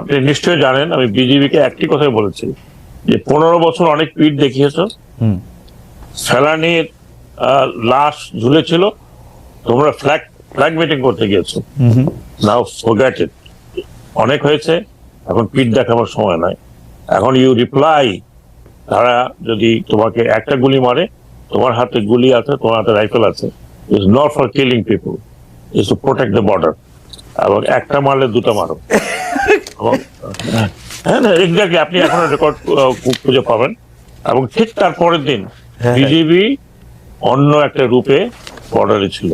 আপনি নিশ্চয়ই জানেন আমি বিজেপিকে একটি কথাই বলেছি যে পনেরো বছর অনেক পিঠ দেখিয়েছো। ফেলানির লাশ ঝুলেছিল তোমরা ফ্ল্যাগ ফ্ল্যাগ মিটিং করতে গিয়েছো। Now forget it. অনেক হয়েছে এখন পিঠ দেখাবার সময় নাই। এখন ইউ রিপ্লাই তারা যদি তোমাকে একটা গুলি মারে তোমার হাতে গুলি আছে তোমার হাতে রাইফেল আছে। Is not for killing people is to protect the border এবং একটা মারলে দুটো মারো। হ্যাঁ না এক্স্যাক্টলি আপনি এখন রেকর্ড খুঁজে পাবেন। এবং ঠিক তার পরের দিন হ্যাঁ। বিজেপি অন্য একটা রূপে বর্ডারে ছিল।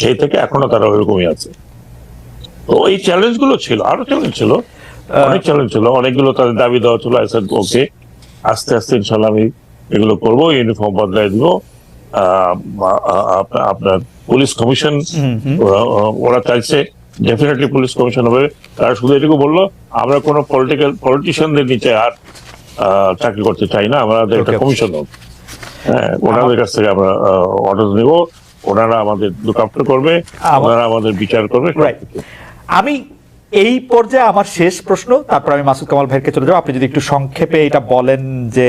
সেই থেকে এখনও তারা ওইরকমই আছে। তো এই চ্যালেঞ্জগুলো ছিল আরও চ্যালেঞ্জ ছিল। অনেক চ্যালেঞ্জ ছিল। অনেকগুলো তাদের দাবি দেওয়া ছিল আই সেড ওকে আস্তে আস্তে ইনশাল্লাহ আমি এগুলো করব ইউনিফর্ম বদলাই দিব। আপনার পুলিশ কমিশন ওরা চাইছে ডেফিনেটলি পুলিশ কমিশন হবে। তারা শুধু এটুকু বলল আমরা কোনো পলিটিক্যাল পলিটিশিয়ানদের নিচে আর চাকরি করতে চাই না। আমাদের একটা. কমিশন হোক। হ্যাঁ ওনাদের কাছ থেকে আমরা অর্ডার নেব। ওনারা আমাদের লুক আফটার করবে ওনারা আমাদের বিচার করবে. আমি এই পর্যায়ে আমার শেষ প্রশ্ন। তারপর আমি মাসুদ কামাল ভাইকে চলে যাব। আপনি যদি একটু সংক্ষেপে এটা বলেন যে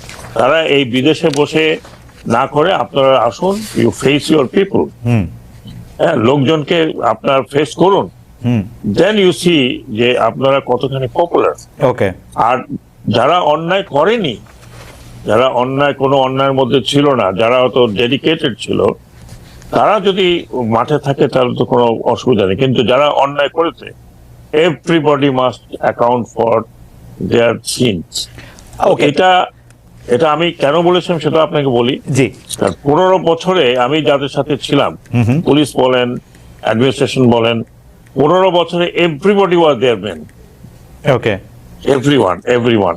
তারা এই বিদেশে বসে না করে আপনারা আসুন you face your people hmm. হ্যাঁ লোকজনকে আপনার ফেস করুন। হুম। দেন ইউ সি যে আপনারা কতখানি পপুলার ওকে আর যারা অন্যায় করেনি যারা অন্যায় কোনো অন্যায়ের মধ্যে ছিল না যারা অত ডেডিকেটেড ছিল তারা যদি মাঠে থাকে তাহলে তো কোনো অসুবিধা নেই। কিন্তু যারা অন্যায় করেছে everybody must account for their sins এটা এটা আমি কেন বলেছিলাম সেটা আপনাকে বলি। জি। পনেরো বছরে আমি যাদের সাথে ছিলাম পুলিশ বলেন অ্যাডমিনিস্ট্রেশন বলেন পনেরো বছরে everybody was there men okay every one every one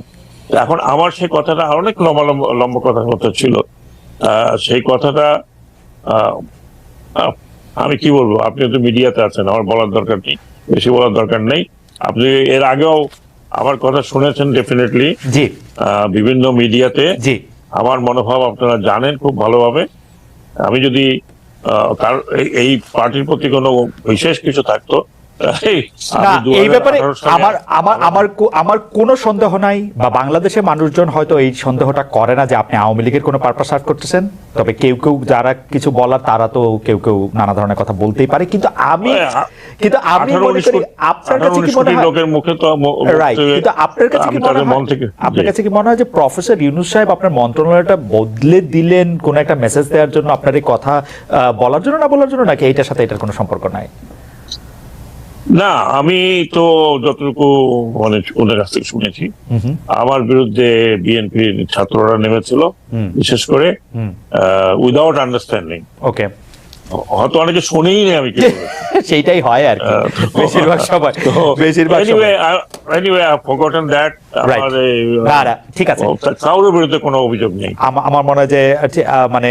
এখন আমার সেই কথাটা অনেক লম্বা লম্বা কথা কথা ছিল। সেই কথাটা আমি কি বলব? আপনি তো মিডিয়াতে আছেন আমার বলার দরকার নেই বেশি বলার দরকার নেই। আপনি এর আগেও আমার কথা শুনেছেন ডেফিনেটলি জি। বিভিন্ন মিডিয়াতে। জি। আমার মনোভাব আপনারা জানেন খুব ভালোভাবে। আমি যদি কার এই- পার্টির প্রতি কোনো বিশেষ কিছু থাকতো এই, আমি ব্যাপারে আমার আমার আমার আমার কোনো সন্দেহ নাই বা বাংলাদেশের মানুষজন হয়তো এই সন্দেহটা করে না যে আপনি আওয়ামী লীগের কোনো পারপাস করতেছেন। তবে কেউ কেউ যারা কিছু বলার তারা তো কেউ কেউ নানা ধরনের কথা বলতেই পারে। কিন্তু আমি কিন্তু 18 মনে করি আপনার কাছে কি মনে হয় লোকের মুখে তো রাইট কিন্তু আপনার কাছে কি মনে হয় আপনার কাছে কি মনে হয় যে প্রফেসর ইউনুস সাহেব আপনার মন্ত্রণালয়টা বদলে দিলেন কোন একটা মেসেজ দেওয়ার জন্য আপনার এই কথা বলার জন্য না বলার জন্য নাকি এইটার সাথে এটার কোনো সম্পর্ক নাই? না আমি তো যতটুকু মানে ওদের কাছ থেকে শুনেছি। আমার বিরুদ্ধে বিএনপির ছাত্ররা নেমেছিল। বিশেষ করে উইদাউট আন্ডারস্ট্যান্ডিং ওকে হয়তো অনেকে শুনেই নেই আমি। সেইটাই হয় আর কি। বেশিরভাগ সময় তো বেশিরভাগ সময়. আমার এই, না, না, ঠিক আছে। কারোর বিরুদ্ধে কোনো অভিযোগ নেই। আমার মনে হয় যে মানে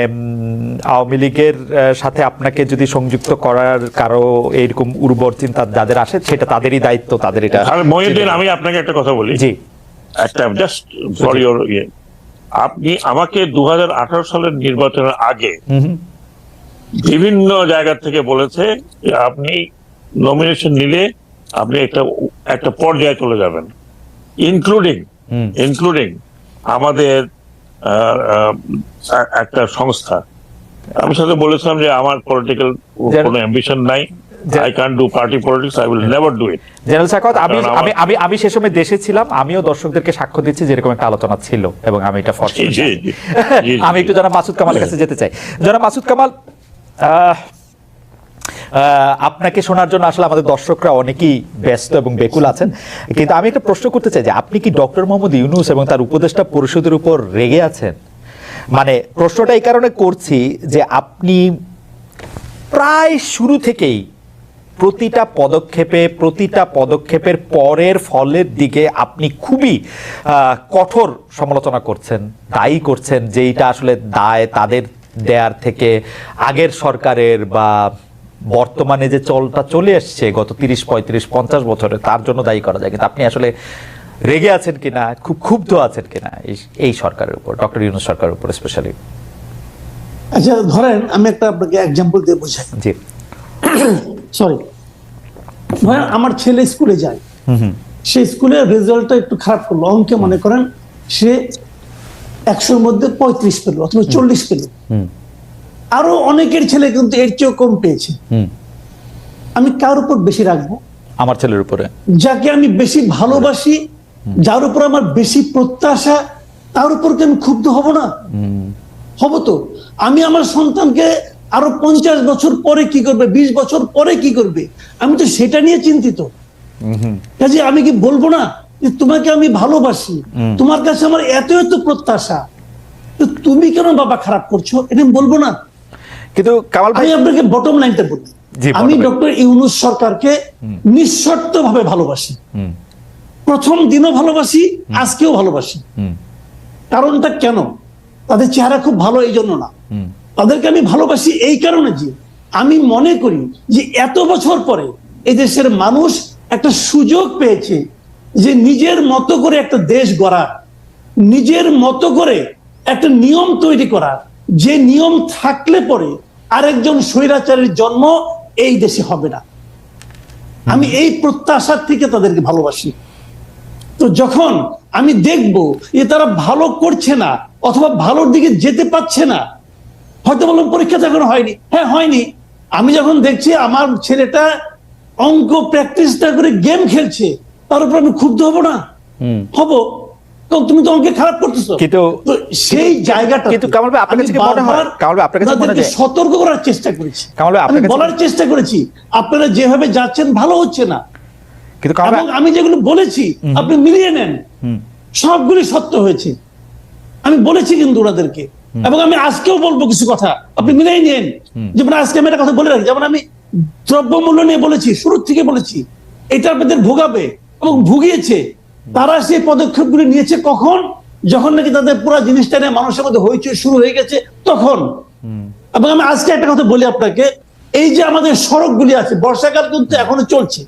আওয়ামী লীগের সাথে আপনাকে যদি সংযুক্ত করার কারও এরকম উর্বর চিন্তা যাদের আসে সেটা তাদেরই দায়িত্ব তাদের এটা মহিউদ্দিন আমি আপনাকে একটা কথা বলি। জি। একটা জাস্ট ফর ইয়ে। আপনি আমাকে দু হাজার আঠারো সালের নির্বাচনের আগে হুম, বিভিন্ন জায়গা থেকে বলেছে যে আপনি নমিনেশন নিলে আপনি একটা একটা পর্যায়ে চলে যাবেন। ইনক্লুডিং ইনক্লুডিং আমাদের একটা সংস্থা। আমি সাথে বলেছিলাম যে আমার পলিটিক্যাল কোনো অ্যাম্বিশন নাই। I can do party politics I will never do it general সাকাত আমি আমি আমি আমি সে সময় দেশে ছিলাম আমিও দর্শকদেরকে সাক্ষ্য দিচ্ছি যেরকম একটা আলোচনা ছিল এবং আমি এটা আমি একটু জনাব মাসুদ কামালের কাছে যেতে চাই। জনাব মাসুদ কামাল আপনাকে শোনার জন্য আসলে আমাদের দর্শকরা অনেকেই ব্যস্ত এবং বেকুল আছেন। কিন্তু আমি একটা প্রশ্ন করতে চাই যে, আপনি কি ডক্টর মোহাম্মদ ইউনুস এবং তার উপদেষ্টা পরিষদের উপর রেগে আছেন? মানে প্রশ্নটা এই কারণে করছি যে, আপনি প্রায় শুরু থেকেই প্রতিটা পদক্ষেপে, প্রতিটা পদক্ষেপের পরের ফলের দিকে আপনি খুবই কঠোর সমালোচনা করছেন, দায়ী করছেন যে এইটা আসলে দায় তাদের দেয়ার থেকে আগের সরকারের বা বর্তমানে যে চলটা চলে এসছে গত তিরিশ পঁয়ত্রিশ পঞ্চাশ বছরে তার জন্য দায়ী করা যায়। কিন্তু আপনি আসলে রেগে আছেন কিনা খুব ক্ষুব্ধ আছেন কিনা এই- সরকারের উপর ডক্টর ইউনুস সরকারের উপর স্পেশালি আচ্ছা ধরেন আমি একটা আপনাকে এক্সাম্পল দিয়ে বোঝাই। জি। সরি ধরেন আমার ছেলে স্কুলে যায়। সে স্কুলের রেজাল্টটা একটু খারাপ করল। অঙ্কে মনে করেন সে একশোর মধ্যে পঁয়ত্রিশ পেল অথবা চল্লিশ পেল। আরও অনেকের ছেলে কিন্তু এর চেয়েও কম পেয়েছে। হুম। আমি কার উপর বেশি রাখব? আমার ছেলের উপরে। যাকে আমি বেশি ভালোবাসি যার উপর আমার বেশি প্রত্যাশা তার উপর কি আমি ক্ষুব্ধ হব না? হব তো। আমি আমার সন্তানকে আরও পঞ্চাশ বছর পরে কি করবে বিশ বছর পরে কি করবে? আমি তো সেটা নিয়ে চিন্তিত। কাজে আমি কি বলব না? যে তোমাকে আমি ভালোবাসি। তোমার কাছে আমার এত এত প্রত্যাশা। তুমি কেন বাবা খারাপ করছ? এটা আমি বলব না। কিন্তু কামাল ভাই আমি আপনাকে বটম লাইনটা বলি। আমি ডক্টর ইউনুস সরকারকে নিঃশর্ত ভাবে ভালোবাসি। প্রথম দিনও ভালোবাসি আজকেও ভালোবাসি। কারণটা কেন? তাদের চেহারা খুব ভালো এই জন্য না। তাদেরকে আমি ভালোবাসি এই কারণে যে আমি মনে করি যে এত বছর পরে এই দেশের মানুষ একটা সুযোগ পেয়েছে যে নিজের মতো করে একটা দেশ গড়া, নিজের মতো করে একটা নিয়ম তৈরি করা, যে নিয়ম থাকলে পরে আরেকজন স্বৈরাচারের জন্ম এই দেশে হবে না। আমি এই প্রত্যাশার থেকে তাদেরকে ভালোবাসি। তো যখন আমি দেখব যে তারা ভালো করছে না অথবা ভালোর দিকে যেতে পারছে না, হয়তো বললাম পরীক্ষা এখনও হয়নি। হ্যাঁ হয়নি। আমি যখন দেখছি আমার ছেলেটা অঙ্ক প্র্যাকটিস না করে গেম খেলছে তার উপর আমি ক্ষুব্ধ হব না। হব। তুমি তো অঙ্কে খারাপ করতেছো। কিন্তু- সেই জায়গাটা কিন্তু কামাল ভাই, আপনার কাছে মনে হয়- কামাল ভাই, আপনার কাছে মনে হয় সতর্ক করার চেষ্টা করেছি। কামাল ভাই, কাছে- বলার চেষ্টা করেছি আপনারা যেভাবে যাচ্ছেন ভালো হচ্ছে না। কিন্তু আমি যেগুলো বলেছি আপনি মিলিয়ে নেন। সবগুলি সত্য হয়েছে। আমি বলেছি কিন্তু ওনাদেরকে। এবং আমি আজকেও বলব কিছু কথা। আপনি মিলিয়ে নেন। যেমন আজকে আমি একটা কথা বলে রাখি। যেমন আমি দ্রব্যমূল্য নিয়ে বলেছি শুরু থেকে বলেছি। এটা আপনাদের ভোগাবে। এবং ভুগিয়েছে তারা সেই পদক্ষেপগুলি নিয়েছে কখন? যখন নাকি তাদের পুরো জিনিসটা নিয়ে মানুষের মধ্যে হইচই শুরু হয়ে গেছে তখন। এবং আমি আজকে একটা কথা বলি আপনাকে এই যে আমাদের সড়কগুলি আছে বর্ষাকাল কিন্তু এখনও চলছে।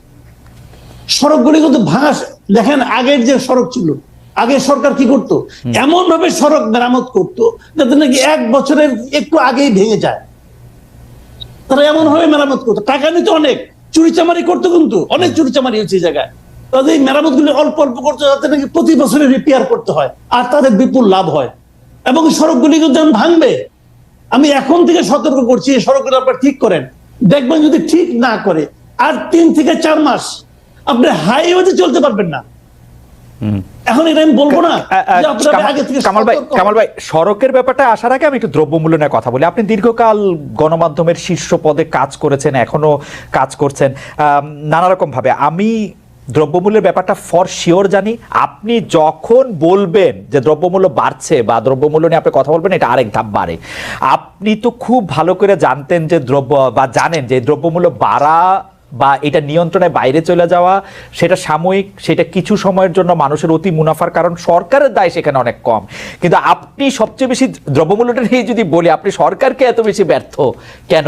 সড়কগুলি কিন্তু ভাঙা দেখেন আগের যে সড়ক ছিল আগে সরকার কি করত? এমন ভাবে সড়ক মেরামত করত যাতে নাকি এক বছরের একটু আগেই ভেঙে যায়। তারা এমন ভাবে মেরামত করতো। টাকা নিত অনেক চুরিচামারি করতো কিন্তু অনেক চুরিচামারি হচ্ছে এই জায়গায়। তাদের এই মেরামত গুলি অল্প অল্প করতো যাতে নাকি প্রতি বছরে রিপেয়ার করতে হয় আর তাদের বিপুল লাভ হয়। এবং সড়কগুলি কিন্তু এখন ভাঙবে আমি এখন থেকে সতর্ক করছি এই সড়কগুলো আপনারা ঠিক করেন। দেখবেন যদি ঠিক না করে আর তিন থেকে চার মাস আপনি হাইওয়েতে চলতে পারবেন না। এখন এটা আমি বলব না কামাল- ভাই কামাল ভাই সড়কের ব্যাপারটা আসার আগে আমি একটু দ্রব্যমূল্য নিয়ে কথা বলি। আপনি দীর্ঘকাল গণমাধ্যমের শীর্ষ পদে কাজ করেছেন এখনও কাজ করছেন নানা রকম ভাবে আমি দ্রব্যমূল্যের ব্যাপারটা ফর শিওর জানি। আপনি যখন বলবেন যে দ্রব্যমূল্য বাড়ছে বা দ্রব্যমূল্য নিয়ে আপনি কথা বলবেন, এটা আরেক ধাপ বাড়ে। আপনি তো খুব ভালো করে জানতেন যে দ্রব্য বা জানেন যে দ্রব্যমূল্য বাড়া বা এটা নিয়ন্ত্রণের বাইরে চলে যাওয়া, সেটা সাময়িক, সেটা কিছু সময়ের জন্য মানুষের অতি মুনাফার কারণ সরকারের দায় সেখানে অনেক কম। কিন্তু আপনি সবচেয়ে বেশি দ্রব্যমূল্যটা নিয়ে যদি বলি, আপনি সরকারকে এত বেশি ব্যর্থ কেন?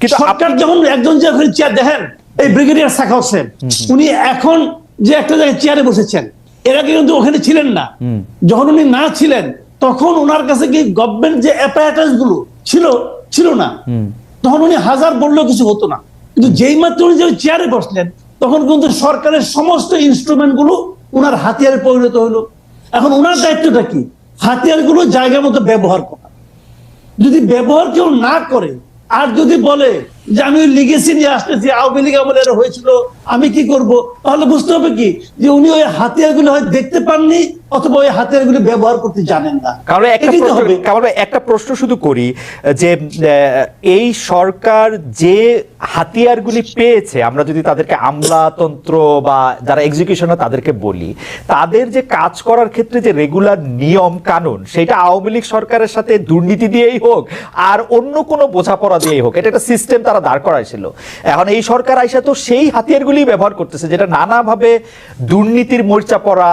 কিন্তু যখন একজন চেয়ার দেখেন এই ব্রিগেডিয়ার শাখা হোসেন উনি এখন যে একটা জায়গায় চেয়ারে বসেছেন এর আগে কিন্তু ওখানে ছিলেন না। যখন উনি না ছিলেন তখন ওনার কাছে কি গভর্নমেন্ট যে অ্যাপারেটাসগুলো ছিল ছিল না তখন উনি হাজার বললেও কিছু হতো না। কিন্তু যেই মাত্র উনি যে চেয়ারে বসলেন তখন কিন্তু সরকারের সমস্ত ইনস্ট্রুমেন্টগুলো ওনার হাতিয়ারে পরিণত হলো। এখন ওনার দায়িত্বটা কি? হাতিয়ারগুলো জায়গা মতো ব্যবহার করা। যদি ব্যবহার কেউ না করে আর যদি বলে যে আমি লিগেসি নিয়ে আসতেছি, আওয়ামী লীগ আমলে এরা হয়েছিল, আমি কি করব? তাহলে বুঝতে হবে কি? যে উনি ওই হাতিয়ারগুলো হয় দেখতে পাননি অথবা ওই হাতিয়ারগুলো ব্যবহার করতে জানেন না। কারণ একটা প্রশ্ন একটা প্রশ্ন শুধু করি যে এই সরকার যে হাতিয়ারগুলি পেয়েছে আমরা যদি তাদেরকে আমলাতন্ত্র বা যারা এক্সিকিউশনে তাদেরকে বলি তাদের যে কাজ করার ক্ষেত্রে যে রেগুলার নিয়ম কানুন সেটা আওয়ামী লীগ সরকারের সাথে দুর্নীতি দিয়েই হোক আর অন্য কোনো বোঝাপড়া দিয়েই হোক এটা একটা সিস্টেম তারা দাঁড় করাইছিল। এখন এই সরকার আইসা তো সেই হাতিয়ারগুলি ব্যবহার করতেছে যেটা নানাভাবে দুর্নীতির মোর্চা পড়া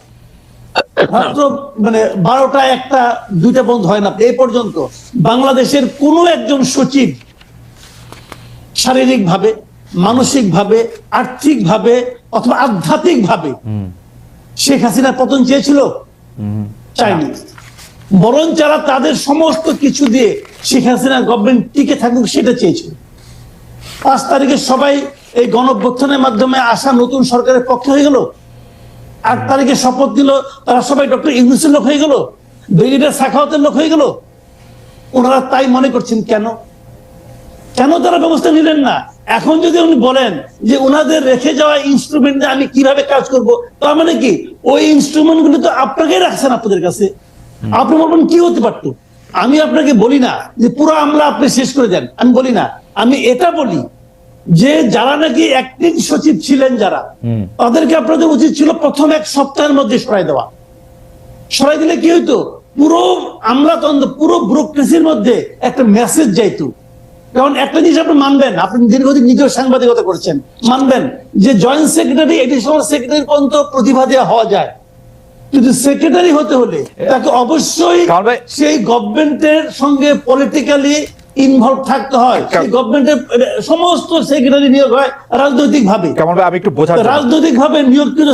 মানে বারোটা একটা দুইটা বন্ধ হয় না? এই পর্যন্ত বাংলাদেশের কোনো একজন সচিব শারীরিক ভাবে মানসিক ভাবে আর্থিক ভাবে অথবা আধ্যাত্মিক ভাবে শেখ হাসিনা পতন চেয়েছিল? চাইনি বরং যারা তাদের সমস্ত কিছু দিয়ে শেখ হাসিনা গভর্নমেন্ট টিকে থাকুক সেটা চেয়েছিল পাঁচ তারিখে সবাই এই গণঅভ্যুত্থানের মাধ্যমে আসা নতুন সরকারের পক্ষে হয়ে গেল? আট তারিখে শপথ দিল, তারা সবাই ডক্টর ইউনুসের লোক হয়ে গেল ব্রিগেডিয়ার সাখাওয়াতের লোক হয়ে গেল। ওনারা তাই মনে করছেন, কেন? কেন তারা ব্যবস্থা নিলেন না? এখন যদি উনি বলেন যে ওনাদের রেখে যাওয়া ইনস্ট্রুমেন্ট আমি কীভাবে কাজ করব, তার মানে কি? ওই ইনস্ট্রুমেন্টগুলো তো আপনাকেই রাখছেন আপনাদের কাছে। আপনি বলবেন, কি হতে পারতো? আমি আপনাকে বলি না যে পুরো আমলা আপনি শেষ করে দেন। আমি বলি না। আমি এটা বলি যে যারা নাকি অ্যাক্টিং সচিব ছিলেন যারা তাদেরকে আপনাদের উচিত ছিল প্রথম এক সপ্তাহের মধ্যে সরাই দেওয়া। সরাই দিলে কি হইতো? পুরো আমলাতন্ত্র পুরো ব্যুরোক্রেসির মধ্যে একটা মেসেজ যাইতো। কারণ একটা জিনিস আপনি মানবেন আপনি দীর্ঘদিন নিজেও সাংবাদিকতা করছেন মানবেন যে জয়েন্ট সেক্রেটারি এডিশনাল সেক্রেটারি পর্যন্ত প্রতিভা দেওয়া হওয়া যায়। কিন্তু সেক্রেটারি হতে হলে তাকে অবশ্যই সেই গভর্নমেন্টের সঙ্গে পলিটিক্যালি ইনভলভ থাকতে হয়। গভর্নমেন্টের সমস্ত সেক্রেটারি নিয়োগ হয় রাজনৈতিক ভাবে কেমন ভাই আমি একটু জন্য- রাজনৈতিক ভাবে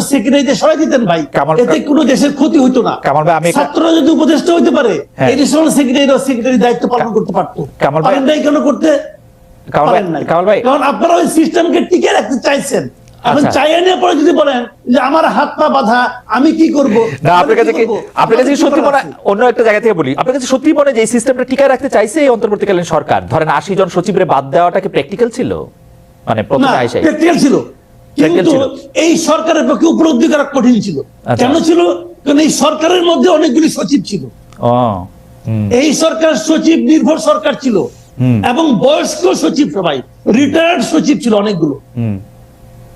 সেক্রেটারিতে সবাই দিতেন ভাই। এতে কোনো দেশের ক্ষতি হইতো না। কামাল ভাই, আমি ছাত্ররা যদি উপদেষ্টা হইতে পারে। এডিশনাল সেক্রেটারি সেক্রেটারি দায়িত্ব পালন করতে পারতো। কামাল ভাই- কেন করতে? কামাল ভাই কামাল ভাই কারণ আপনারা ওই সিস্টেমকে টিকে রাখতে চাইছেন। এখন আচ্ছা। চাইয়ে নিয়ে পরে যদি বলেন যে আমার হাত পা বাঁধা আমি কি করব? না আপনার কাছে কি আপনার কাছে সত্যি মনে অন্য একটা জায়গা থেকে বলি। আপনার কাছে সত্যি মনে যে এই সিস্টেমটা টিকায় রাখতে চাইছে এই অন্তর্বর্তীকালীন সরকার? ধরেন আশি জন সচিবের বাদ দেওয়াটা কি প্র্যাকটিক্যাল ছিল? মানে প্রথমে আইসাই প্র্যাকটিক্যাল ছিল। কিন্তু এই সরকারের পক্ষে উপলব্ধি করা কঠিন ছিল। আচ্ছা। কেন ছিল? কারণ এই সরকারের মধ্যে অনেকগুলি সচিব ছিল। এই সরকার সচিব নির্ভর সরকার ছিল। এবং বয়স্ক সচিব সবাই রিটায়ার্ড সচিব ছিল অনেকগুলো।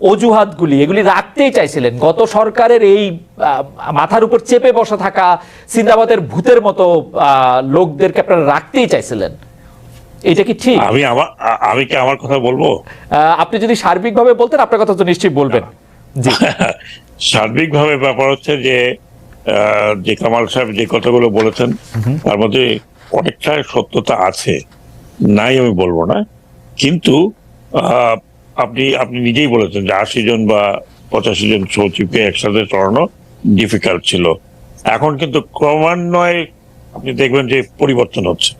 অজুহাতগুলি এগুলি রাখতেই চাইছিলেন। গত সরকারের এই মাথার উপর চেপে বসা থাকা সিন্দাবাদের ভূতের মতো লোকদেরকে আপনারা রাখতেই চাইছিলেন। এটা কি ঠিক? আমি আমার আমি কি আমার কথা বলব? আপনি যদি সার্বিকভাবে বলতেন আপনার কথা তো নিশ্চয়ই বলবেন। সার্বিকভাবে ব্যাপার হচ্ছে যে যে কামাল সাহেব যে কথাগুলো বলেছেন তার মধ্যে অনেকটা সত্যতা আছে। নাই আমি বলব না। কিন্তু আহ, আপনি আপনি নিজেই বলেছেন যে আশি জন বা পঁচাশি জন সচিবকে একসাথে চড়ানো ডিফিকাল্ট ছিল। এখন কিন্তু ক্রমান্বয়ে আপনি দেখবেন যে পরিবর্তন হচ্ছে।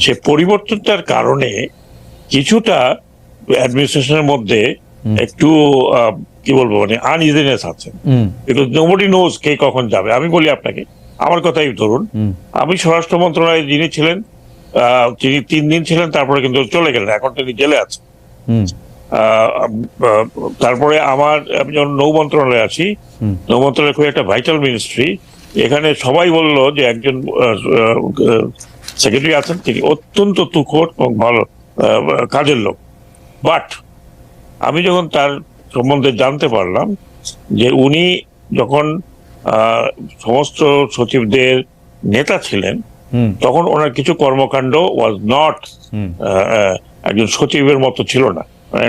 সে পরিবর্তনটার কারণে কিছুটা অ্যাডমিনিস্ট্রেশনের মধ্যে একটু কি বলব মানে আনইজিনেস আছে। বিকজ নোবডি নোজ কে কখন যাবে। আমি বলি আপনাকে আমার কথাই ধরুন। আমি স্বরাষ্ট্র মন্ত্রণালয়ে যিনি ছিলেন আহ, তিনি তিন দিন ছিলেন তারপরে কিন্তু চলে গেলেন। এখন তিনি জেলে আছেন। তারপরে আমার আমি যখন নৌ মন্ত্রণালয়ে আছি নৌ মন্ত্রণালয় খুব একটা ভাইটাল মিনিস্ট্রি এখানে সবাই বলল যে একজন সেক্রেটারি আছেন তিনি অত্যন্ত তুখোট এবং ভালো কাজের লোক। বাট আমি যখন তার সম্বন্ধে জানতে পারলাম যে উনি যখন সমস্ত সচিবদের নেতা ছিলেন তখন ওনার কিছু কর্মকাণ্ড ওয়াজ নট একজন সচিবের মতো ছিল না।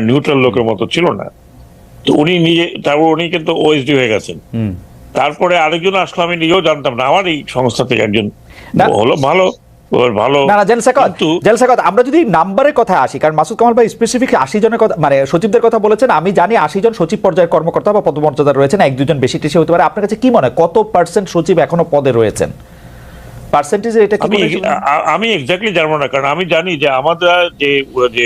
নিউট্রাল লোকের মতো ছিল না। তো উনি নিজে তারপর উনি কিন্তু ওএসডি হয়ে গেছেন। তারপরে আরেকজন আসলো আমি নিজেও জানতাম না। আমার এই সংস্থা থেকে একজন হলো ভালো আমরা যদি নাম্বারের কথা আসি কারণ মাসুদ কামাল ভাই স্পেসিফিক আশি জনের কথা মানে সচিবদের কথা বলেছেন আমি জানি আশি জন সচিব পর্যায়ের কর্মকর্তা বা পদমর্যাদা রয়েছেন এক দুজন বেশি টেশি হতে পারে। আপনার কাছে কি মনে হয় কত পার্সেন্ট সচিব এখনও পদে রয়েছেন? পার্সেন্টেজে এটা কি মনে আমি এক্স্যাক্টলি জানব না কারণ আমি জানি যে আমাদের যে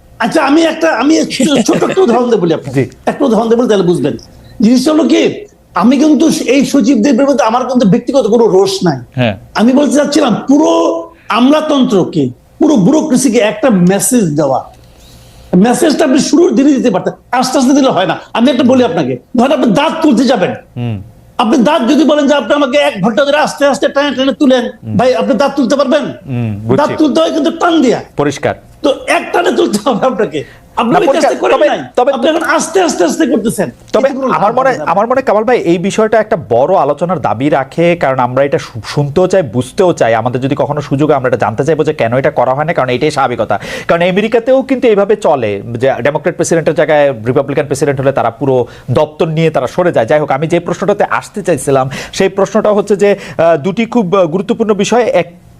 আচ্ছা আমি একটা আমি ছোট একটা উদাহরণ দেবো বলি আপনাকে। জি। একটা উদাহরণ দেবো তাহলে বুঝবেন। জিনিসটা হলো কি আমি কিন্তু এই সচিবদের বিরুদ্ধে আমার কিন্তু ব্যক্তিগত কোনো রোষ নাই। হ্যাঁ। আমি বলতে চাচ্ছিলাম পুরো আমলাতন্ত্রকে পুরো ব্যুরোক্রেসিকে একটা মেসেজ দেওয়া। মেসেজটা আপনি শুরুর দিনে দিতে পারতেন আস্তে আস্তে দিলে হয় না। আমি একটা বলি আপনাকে ধরেন আপনি দাঁত তুলতে যাবেন। আপনি দাঁত যদি বলেন যে আপনি আমাকে এক ঘণ্টা ধরে আস্তে আস্তে টানে টানে তুলেন ভাই আপনি দাঁত তুলতে পারবেন? দাঁত তুলতে হয় কিন্তু টান দিয়া। পরিষ্কার। তো এক টানে তুলতে হবে আপনাকে। এই বিষয়টা একটা বড় আলোচনার দাবি রাখে কারণ আমরা এটা শুনতেও চাই বুঝতেও চাই। আমাদের যদি কখনো সুযোগ আমরা এটা জানতে চাইব যে কেন এটা করা হয় না কারণ এটাই স্বাভাবিকতা। কারণ আমেরিকাতেও কিন্তু এইভাবে চলে যে ডেমোক্রেট প্রেসিডেন্টের জায়গায় রিপাবলিকান প্রেসিডেন্ট হলে তারা পুরো দপ্তর নিয়ে তারা সরে যায়। যাই হোক আমি যে প্রশ্নটাতে আসতে চাইছিলাম সেই প্রশ্নটা হচ্ছে যে দুটি খুব গুরুত্বপূর্ণ বিষয়। এক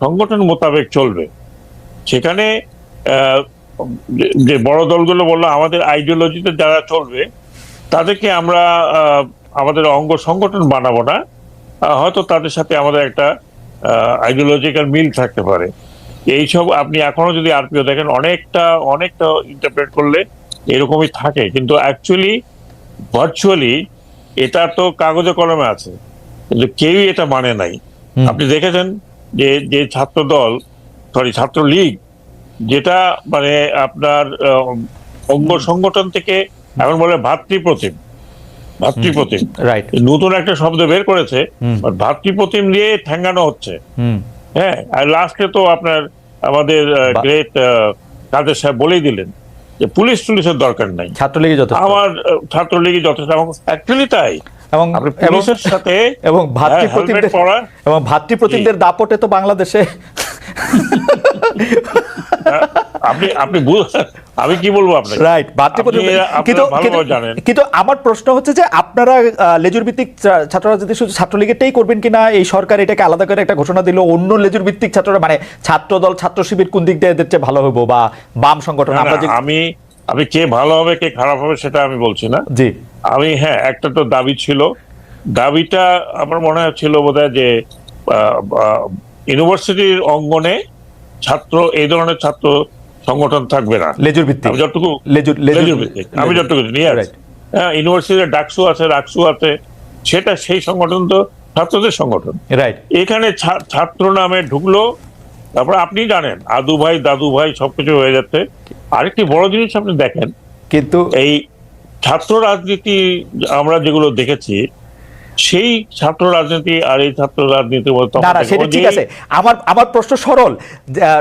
সংগঠন মোতাবেক চলবে। সেখানে আহ, যে- বড় দলগুলো বলল আমাদের আইডিওলজিতে যারা চলবে তাদেরকে আমরা আমাদের অঙ্গ সংগঠন বানাবো না। হয়তো তাদের সাথে আমাদের একটা আইডিওলজিক্যাল মিল থাকতে পারে। এইসব আপনি এখনও যদি আরপিও দেখেন অনেকটা অনেকটা ইন্টারপ্রেট করলে এরকমই থাকে। কিন্তু অ্যাকচুয়ালি ভার্চুয়ালি এটা তো কাগজে কলমে আছে। কিন্তু কেউই এটা মানে নাই। আপনি দেখেছেন যে যে ছাত্র দল সরি ছাত্র লীগ যেটা মানে আপনার অঙ্গ সংগঠন থেকে এখন বলে ভাতৃপ্রতিম ভাতৃপ্রতিম। রাইট নতুন একটা শব্দ বের করেছে ভাতৃপ্রতিম দিয়ে ঠ্যাঙ্গানো হচ্ছে। হ্যাঁ আর লাস্টে তো আপনার আমাদের গ্রেট কাদের সাহেব বলেই দিলেন যে পুলিশ টুলিশের দরকার নাই। ছাত্রলীগই যথেষ্ট। আমার আহ, ছাত্রলীগই যথেষ্ট। এবং অ্যাকচুয়ালি তাই। এবং পুলিশের সাথে এবং হ্যাঁ, ভাতৃপ্রতিমদের এবং ভাতৃপ্রতিমদের দাপটে তো বাংলাদেশে। আপনি আপনি আমি কি বলব আপনাকে? রাইট কিন্তু কিন্তু- আমার প্রশ্ন হচ্ছে যে আপনারা লেজুর ভিত্তিক ছাত্র রাজনীতি শুধু ছাত্রলীগেরটাই করবেন কিনা এই সরকার এটাকে আলাদা করে একটা ঘোষণা দিল অন্য লেজুর ভিত্তিক ছাত্ররা মানে ছাত্র দল ছাত্র শিবির কোন দিক দিয়ে এদের চেয়ে ভালো হব বা বাম সংগঠন আমরা আমি আমি কে ভালো হবে কে খারাপ হবে সেটা আমি বলছি না। জি। আমি হ্যাঁ একটা তো দাবি ছিল। দাবিটা আমার মনে হচ্ছিল বোধহয় যে ইউনিভার্সিটির অঙ্গনে ছাত্র এই ধরনের ছাত্র সংগঠন থাকবে না। লেজুর ভিত্তিক। আমি যতটুকু লেজুর লেজুর ভিত্তিক। আমি যতটুকু yes. Right. হ্যাঁ ইউনিভার্সিটির ডাকসু আছে রাকসু আছে। সেটা সেই সংগঠন তো ছাত্রদের সংগঠন। রাইট এখানে ছাত্র নামে ঢুকলো। তারপর আপনি জানেন আদু ভাই দাদু ভাই সবকিছু হয়ে যাচ্ছে। আরেকটি বড় জিনিস আপনি দেখেন। কিন্তু এই ছাত্র রাজনীতি আমরা যেগুলো দেখেছি সেই ছাত্র রাজনীতি আর এই ছাত্র রাজনীতির মধ্যে না না সেটা ঠিক আছে। আমার আমার প্রশ্ন সরল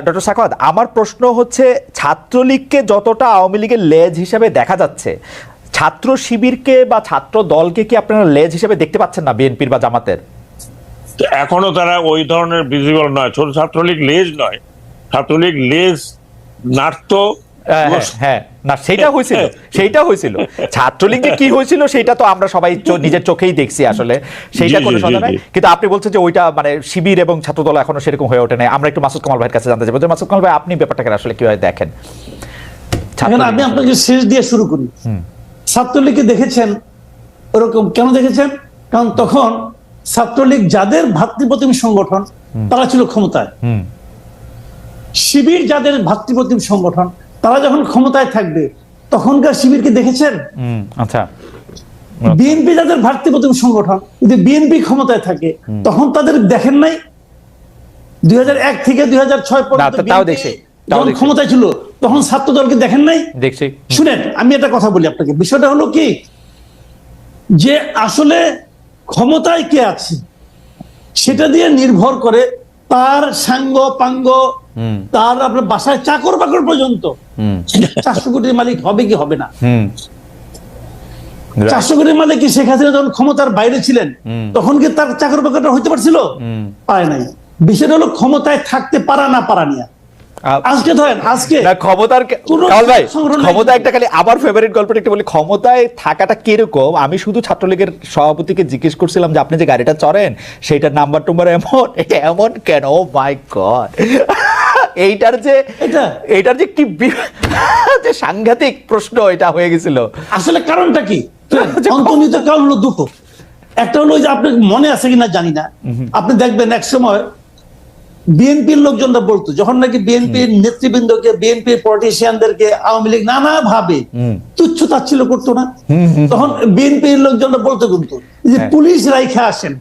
ডক্টর সাখাওয়াত আমার প্রশ্ন হচ্ছে ছাত্রলীগকে যতটা আওয়ামী লীগের লেজ হিসেবে দেখা যাচ্ছে ছাত্র শিবিরকে বা ছাত্র দলকে কি আপনারা লেজ হিসেবে দেখতে পাচ্ছেন না বিএনপির বা জামাতের? এখনও তারা ওই ধরনের ভিজিবল নয়। ছোট ছাত্রলীগ লেজ নয়। ছাত্রলীগ লেজ নাট্য হ্যাঁ, হ্যাঁ। না সেটা হয়েছিল সেইটা হয়েছিল। ছাত্রলীগ যে কি হয়েছিল সেটা তো আমরা সবাই নিজের চোখেই দেখছি আসলে। সেইটা কোনো সন্দেহ নাই। কিন্তু আপনি বলছেন যে ওইটা মানে শিবির এবং ছাত্রদল এখনও সেরকম হয়ে ওঠে নাই। আমরা একটু মাসুদ কামাল ভাইয়ের কাছে জানতে চাইব যে মাসুদ কামাল ভাই আপনি ব্যাপারটাকে আসলে কীভাবে দেখেন? আমি আপনাকে শেষ দিয়ে শুরু করি। ছাত্রলীগকে দেখেছেন? ওরকম কেন দেখেছেন? কারণ তখন ছাত্রলীগ যাদের ভাতৃপ্রতিম সংগঠন তারা ছিল ক্ষমতায়। হুম। শিবির যাদের ভাতৃপ্রতিম সংগঠন তারা যখন ক্ষমতায় থাকবে তখনকার শিবিরকে দেখেছেন? আচ্ছা। বিএনপি যাদের ভাতৃপ্রতিম সংগঠন যদি বিএনপি ক্ষমতায় থাকে তখন তাদের দেখেন নাই? দুই থেকে দুই পর্যন্ত ছিল তখন ছাত্র দলকে দেখেন নাই? দেখছি। শুনেন আমি একটা কথা বলি আপনাকে। বিষয়টা হলো কি? যে আসলে ক্ষমতায় কে আছে সেটা দিয়ে নির্ভর করে তার সাঙ্গ পাঙ্গ তার আপনার বাসায় চাকর বাকর পর্যন্ত। চারশো কোটির মালিক হবে কি হবে না? চারশো কোটির মালিক কি শেখ হাসিনা যখন ক্ষমতার বাইরে ছিলেন তখন কি তার চাকর বাকরটা হইতে পারছিল? পারে নাই। বিষয়টা হলো ক্ষমতায় থাকতে পারা না পারা নিয়ে। আজকে ধরেন আজকে ক্ষমতার কে- কোনো কামাল ভাই ক্ষমতা একটা খালি আবার ফেভারিট গল্পটা একটু বলি ক্ষমতায় থাকাটা কীরকম? আমি শুধু ছাত্রলীগের সভাপতিকে জিজ্ঞেস করছিলাম যে আপনি যে গাড়িটা চড়েন সেইটার নাম্বার টুম্বার এমন এটা এমন কেন? ও মাই গড এইটার যে এটা? এইটার যে কি যে সাংঘাতিক প্রশ্ন এটা হয়ে গেছিল। আসলে কারণটা কি? অন্তর্নিহিত কারণ হলো দুটো একটা হলো যে আপনার মনে আছে কিনা জানি না। আপনি দেখবেন এক সময় বিএনপির লোকজনরা বলতো যখন নাকি বিএনপির নেতৃবৃন্দকে বিএনপির পলিটিশিয়ানদেরকে আওয়ামী লীগ নানা ভাবে তুচ্ছ তাচ্ছিল্য করতো না। তখন বিএনপির লোকজনরা বলতো কিন্তু যে হ্যাঁ। পুলিশ রাইখা আসেন।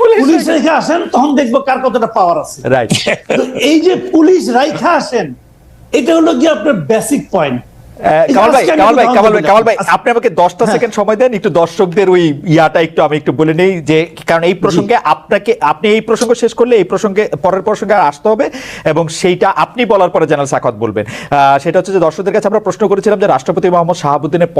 পুলিশ রাইখা আসেন তখন দেখব কার কতটা পাওয়ার আছে। রাইট এই যে পুলিশ রাইখা আসেন এটা হলো কি আপনার বেসিক পয়েন্ট কামাল ভাই কামাল ভাই কামাল ভাই কামাল ভাই আপনি আমাকে দশটা হ্যাঁ। সেকেন্ড সময় দেন একটু দর্শকদের ওই ইয়াটা একটু আমি একটু বলে নেই যে কারণ এই প্রসঙ্গে আপনাকে আপনি এই প্রসঙ্গ শেষ করলে এই প্রসঙ্গে পরের প্রসঙ্গে আসতে হবে এবং সেইটা আপনি বলার পরে জেনারেল সাকত বলবেন। আহ, সেটা হচ্ছে যে দর্শকদের কাছে আমরা প্রশ্ন করেছিলাম যে রাষ্ট্রপতি মোহাম্মদ শাহাবুদ্দিনের